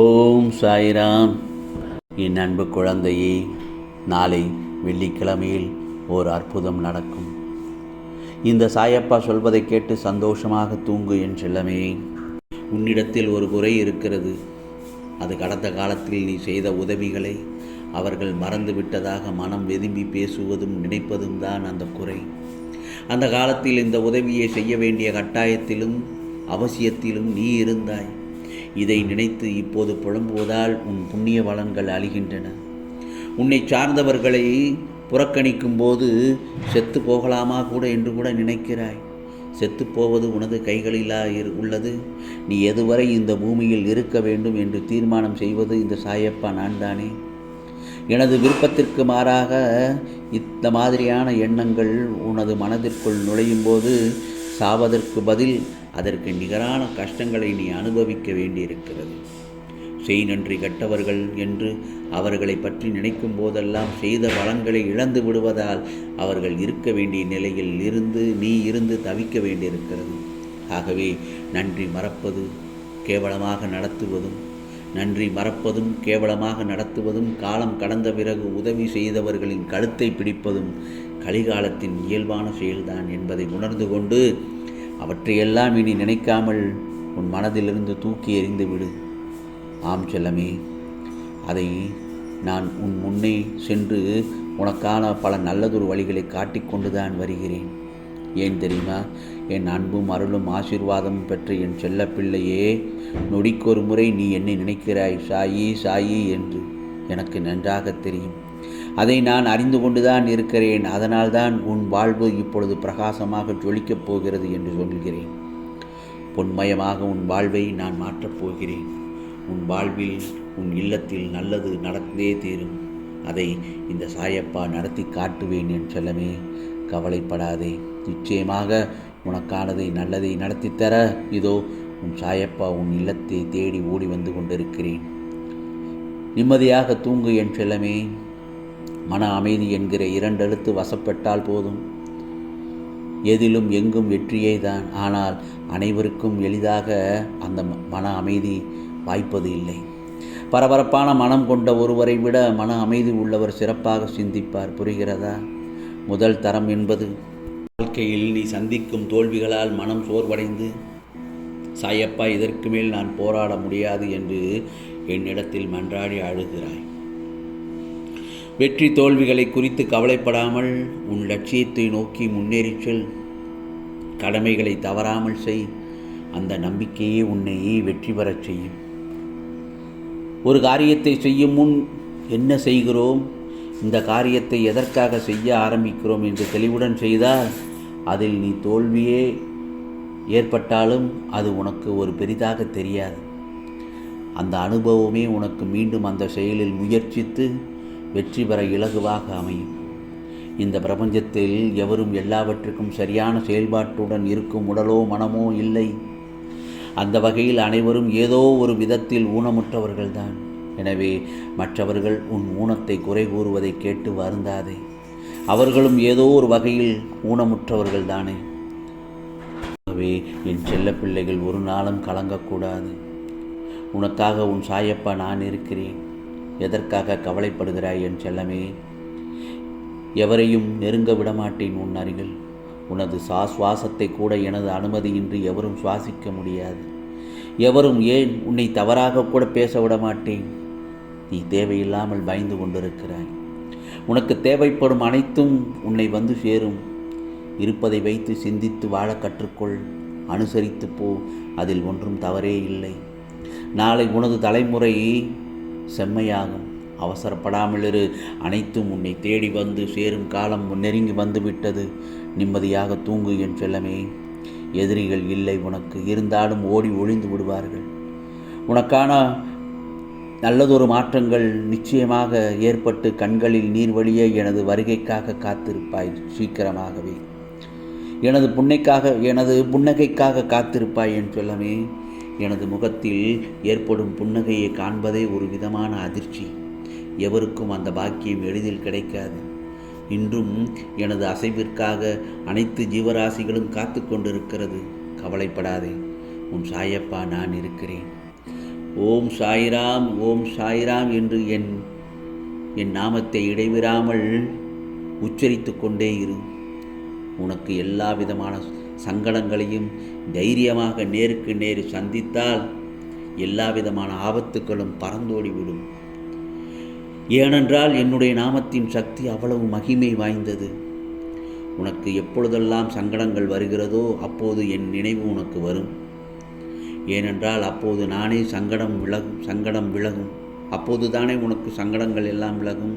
ஓம் சாய்ராம். என் அன்பு குழந்தையே நாளை வெள்ளிக்கிழமையில் ஓர் அற்புதம் நடக்கும். இந்த சாயப்பா சொல்வதை கேட்டு சந்தோஷமாக தூங்கு என் செல்லமே. உன்னிடத்தில் ஒரு குறை இருக்கிறது. அது கடந்த காலத்தில் நீ செய்த உதவிகளை அவர்கள் மறந்துவிட்டதாக மனம் வெதும்பி பேசுவதும் நினைப்பதும் தான் அந்த குறை. அந்த காலத்தில் இந்த உதவியை செய்ய வேண்டிய கட்டாயத்திலும் அவசியத்திலும் நீ இருந்தாய். இதை நினைத்து இப்போது புலம்புவதால் உன் புண்ணிய வளங்கள் அழிகின்றன. உன்னை சார்ந்தவர்களை புறக்கணிக்கும் போது செத்து போகலாமா கூட என்று கூட நினைக்கிறாய். செத்துப்போவது உனது கைகளிலா உள்ளது. நீ எதுவரை இந்த பூமியில் இருக்க வேண்டும் என்று தீர்மானம் செய்வது இந்த சாயப்பா நான் தானே எனது விருப்பத்திற்கு மாறாக இந்த மாதிரியான எண்ணங்கள் உனது மனதிற்குள் நுழையும் போது சாவதற்கு பதில் அதற்கு நிகரான கஷ்டங்களை நீ அனுபவிக்க வேண்டியிருக்கிறது. செய் நன்றி கட்டவர்கள் என்று அவர்களை பற்றி நினைக்கும் போதெல்லாம் செய்த வளங்களை இழந்து விடுவதால் அவர்கள் இருக்க வேண்டிய நிலையில் இருந்து நீ இருந்து தவிக்க வேண்டியிருக்கிறது. ஆகவே நன்றி மறப்பது கேவலமாக நடத்துவதும் நன்றி மறப்பதும் கேவலமாக நடத்துவதும் காலம் கடந்த பிறகு உதவி செய்தவர்களின் கழுத்தை பிடிப்பதும் கலிகாலத்தின் இயல்பான செயல்தான் என்பதை உணர்ந்து கொண்டு அவற்றையெல்லாம் இனி நினைக்காமல் உன் மனதிலிருந்து தூக்கி எறிந்து விடு. ஆம் செல்லமே அதை நான் உன் முன்னே சென்று உனக்கான பல நல்லதொரு வழிகளை காட்டிக்கொண்டுதான் வருகிறேன். ஏன் தெரியுமா? என் அன்பும் அருளும் ஆசீர்வாதமும் பெற்ற என் செல்லப்பிள்ளையே நொடிக்கொரு முறை நீ என்னை நினைக்கிறாய் சாயி சாயி என்று எனக்கு நன்றாக தெரியும். அதை நான் அறிந்து கொண்டுதான் இருக்கிறேன். அதனால்தான் உன் வாழ்வு இப்பொழுது பிரகாசமாக ஜொலிக்கப் போகிறது என்று சொல்கிறேன். பொன்மயமாக உன் வாழ்வை நான் மாற்றப் போகிறேன். உன் வாழ்வில் உன் இல்லத்தில் நல்லது நடந்தே தீரும். அதை இந்த சாயப்பா நடத்தி காட்டுவேன் என் செல்லமே. கவலைப்படாதே. நிச்சயமாக உனக்கானதை நல்லதை நடத்தித்தர இதோ உன் சாயப்பா உன் இல்லத்தை தேடி ஓடி வந்து கொண்டிருக்கிறேன். நிம்மதியாக தூங்கு என் செல்லமே. மன அமைதி என்கிற இரண்டெழுத்து வசப்பட்டால் போதும். எதிலும் எங்கும் வெற்றியே தான். ஆனால் அனைவருக்கும் எளிதாக அந்த மன அமைதி வாய்ப்பது இல்லை. பரபரப்பான மனம் கொண்ட ஒருவரை விட மன அமைதி உள்ளவர் சிறப்பாக சிந்திப்பார். புரிகிறதா? முதல் தரம் என்பது வாழ்க்கையில் நீ சந்திக்கும் தோல்விகளால் மனம் சோர்வடைந்து சாயப்பா இதற்கு மேல் நான் போராட முடியாது என்று என்னிடத்தில் மன்றாடி அழுகிறாய். வெற்றி தோல்விகளை குறித்து கவலைப்படாமல் உன் லட்சியத்தை நோக்கி முன்னேறிச் செல். கடமைகளை தவறாமல் செய். அந்த நம்பிக்கையே உன்னை வெற்றி பெறச் செய்யும். ஒரு காரியத்தை செய்யும் முன் என்ன செய்கிறோம்? இந்த காரியத்தை எதற்காக செய்ய ஆரம்பிக்கிறோம் என்று தெளிவுடன் செய்தால் அதில் நீ தோல்வியே ஏற்பட்டாலும் அது உனக்கு ஒரு பெரிதாக தெரியாது. அந்த அனுபவமே உனக்கு மீண்டும் அந்த செயலில் முயற்சித்து வெற்றி பெற இலகுவாக அமையும். இந்த பிரபஞ்சத்தில் எவரும் எல்லாவற்றுக்கும் சரியான செயல்பாட்டுடன் இருக்கும் உடலோ மனமோ இல்லை. அந்த வகையில் அனைவரும் ஏதோ ஒரு விதத்தில் ஊனமுற்றவர்கள்தான். எனவே மற்றவர்கள் உன் ஊனத்தை குறை கூறுவதை கேட்டு வருந்தாதே. அவர்களும் ஏதோ ஒரு வகையில் ஊனமுற்றவர்கள் தானே ஆகவே என் செல்ல பிள்ளைகள் ஒரு நாளும் கலங்கக்கூடாது. உனக்காக உன் சாயப்பா நான் இருக்கிறேன். எதற்காக கவலைப்படுகிறாய் என் செல்லமே? எவரையும் நெருங்க விடமாட்டேன் உன் அருகில். உனது சா சுவாசத்தை கூட எனது அனுமதியின்றி எவரும் சுவாசிக்க முடியாது. எவரும் ஏன் உன்னை தவறாக கூட பேச விடமாட்டேன்? நீ தேவையில்லாமல் பயந்து கொண்டிருக்கிறாய். உனக்கு தேவைப்படும் அனைத்தும் உன்னை வந்து சேரும். இருப்பதை வைத்து சிந்தித்து வாழ கற்றுக்கொள். அனுசரித்து போ. அதில் ஒன்றும் தவறே இல்லை. நாளை உனது தலைமுறை செம்மையாகும். அவசரப்படாமல் இரு அனைத்தும் உன்னை தேடி வந்து சேரும் காலம் நெருங்கி வந்துவிட்டது. நிம்மதியாக தூங்கு என் செல்லமே. எதிரிகள் இல்லை உனக்கு. இருந்தாலும் ஓடி ஒளிந்து விடுவார்கள். உனக்கான நல்லதொரு மாற்றங்கள் நிச்சயமாக ஏற்பட்டு கண்களில் நீர் வழிய எனது வருகைக்காக காத்திருப்பாய் சீக்கிரமாகவே. எனது புன்னைக்காக எனது புன்னகைக்காக காத்திருப்பாய் என் சொல்லமே. எனது முகத்தில் ஏற்படும் புன்னகையை காண்பதே ஒரு விதமான அதிர்ச்சி. எவருக்கும் அந்த பாக்கியம் எளிதில் கிடைக்காது. இன்றும் எனது அசைவிற்காக அனைத்து ஜீவராசிகளும் காத்து கொண்டிருக்கிறது. கவலைப்படாதே உன் சாயப்பா நான் இருக்கிறேன். ஓம் சாய்ராம் ஓம் சாய்ராம் என்று என் என் நாமத்தை இடைவிடாமல் உச்சரித்து கொண்டே இரு. உனக்கு எல்லா விதமான சங்கடங்களையும் தைரியமாக நேருக்கு நேரு சந்தித்தால் எல்லா விதமான ஆபத்துக்களும் பறந்தோடிவிடும் ஏனென்றால் என்னுடைய நாமத்தின் சக்தி அவ்வளவு மகிமை வாய்ந்தது. உனக்கு எப்பொழுதெல்லாம் சங்கடங்கள் வருகிறதோ அப்போது என் நினைவு உனக்கு வரும். ஏனென்றால் அப்போது நானே சங்கடம் விலகும் சங்கடம் விலகும். அப்போது தானே உனக்கு சங்கடங்கள் எல்லாம் விலகும்.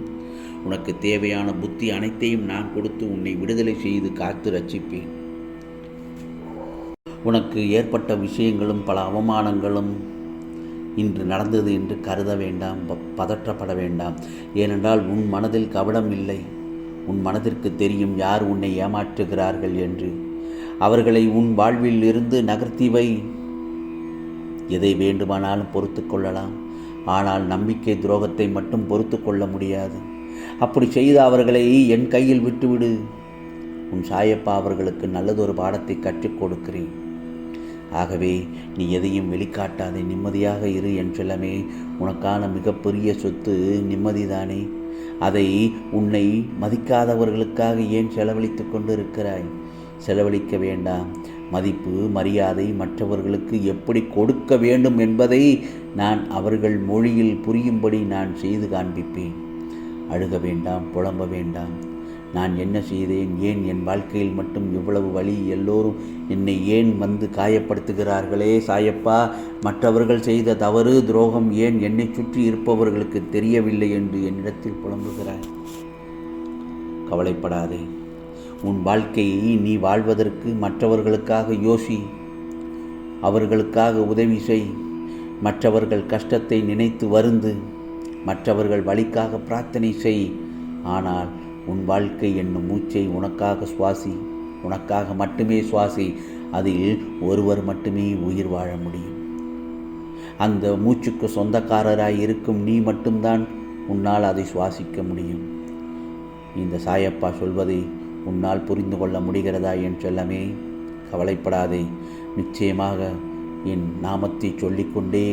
உனக்கு தேவையான புத்தி அனைத்தையும் நான் கொடுத்து உன்னை விடுதலை செய்து காத்து ரட்சிப்பேன். உனக்கு ஏற்பட்ட விஷயங்களும் பல அவமானங்களும் இன்று நடந்தது என்று கருத வேண்டாம் ப- பதற்றப்பட வேண்டாம். ஏனென்றால் உன் மனதில் கபடம் இல்லை. உன் மனதிற்கு தெரியும் யார் உன்னை ஏமாற்றுகிறார்கள் என்று. அவர்களை உன் வாழ்வில் இருந்து நகர்த்திவை எதை வேண்டுமானாலும் பொறுத்து கொள்ளலாம். ஆனால் நம்பிக்கை துரோகத்தை மட்டும் பொறுத்து கொள்ள முடியாது. அப்படி செய்த அவர்களை என் கையில் விட்டுவிடு. உன் சாயப்பா அவர்களுக்கு நல்லதொரு பாடத்தை கற்றுக் கொடுக்கிறேன். ஆகவே நீ எதையும் வெளிக்காட்டாதே நிம்மதியாக இரு என் செல்லமே. உனக்கான மிகப்பெரிய சொத்து நிம்மதிதானே. அதை உன்னை மதிக்காதவர்களுக்காக ஏன் செலவழித்து கொண்டு இருக்கிறாய் செலவழிக்க வேண்டாம். மதிப்பு மரியாதை மற்றவர்களுக்கு எப்படி கொடுக்க வேண்டும் என்பதை நான் அவர்கள் மொழியில் புரியும்படி நான் செய்து காண்பிப்பேன். அழுக வேண்டாம் புலம்ப வேண்டாம். நான் என்ன செய்தேன்? ஏன் என் வாழ்க்கையில் மட்டும் இவ்வளவு வழி எல்லோரும் என்னை ஏன் வந்து காயப்படுத்துகிறார்களே? சாயப்பா மற்றவர்கள் செய்த தவறு துரோகம் ஏன் என்னை சுற்றி இருப்பவர்களுக்கு தெரியவில்லை என்று என்னிடத்தில் புலம்புகிறாய். கவலைப்படாதே. உன் வாழ்க்கையை நீ வாழ்வதற்கு மற்றவர்களுக்காக யோசி. அவர்களுக்காக உதவி செய். மற்றவர்கள் கஷ்டத்தை நினைத்து வருந்து மற்றவர்கள் வழிக்காக பிரார்த்தனை செய். ஆனால் உன் வாழ்க்கை என்னும் மூச்சை உனக்காக சுவாசி உனக்காக மட்டுமே சுவாசி அதில் ஒருவர் மட்டுமே உயிர் வாழ முடியும். அந்த மூச்சுக்கு சொந்தக்காரராய் இருக்கும் நீ மட்டும்தான் உன்னால் அதை சுவாசிக்க முடியும். இந்த சாயப்பா சொல்வதை உன்னால் புரிந்து கொள்ள முடிகிறதா என் செல்லமே? கவலைப்படாதே. நிச்சயமாக என் நாமத்தை சொல்லிக்கொண்டே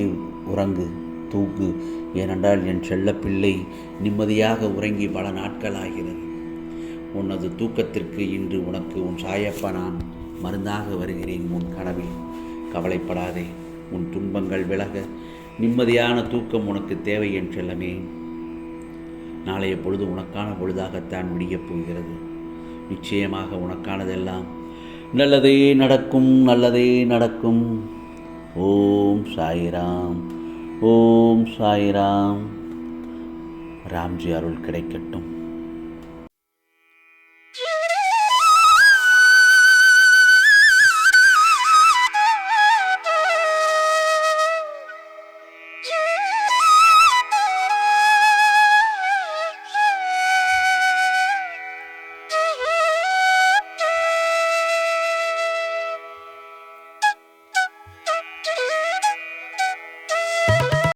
உறங்கு தூக்கு ஏனென்றால் என் செல்ல பிள்ளை நிம்மதியாக உறங்கி பல நாட்களாகிறது உனது தூக்கத்திற்கு இன்று உனக்கு உன் சாயப்பா நான் மருந்தாக வருகிறேன் உன் கனவில். கவலைப்படாதே உன் துன்பங்கள் விலக. நிம்மதியான தூக்கம் உனக்கு தேவை என் செல்லமே. நாளைய பொழுது உனக்கான பொழுதாகத்தான் விடியப் போகிறது. நிச்சயமாக உனக்கானதெல்லாம் நல்லதே நடக்கும் நல்லதே நடக்கும். ஓம் சாய்ராம் ஓம் சாய்ராம். ராம்ஜி அருள் கிடைக்கட்டும்.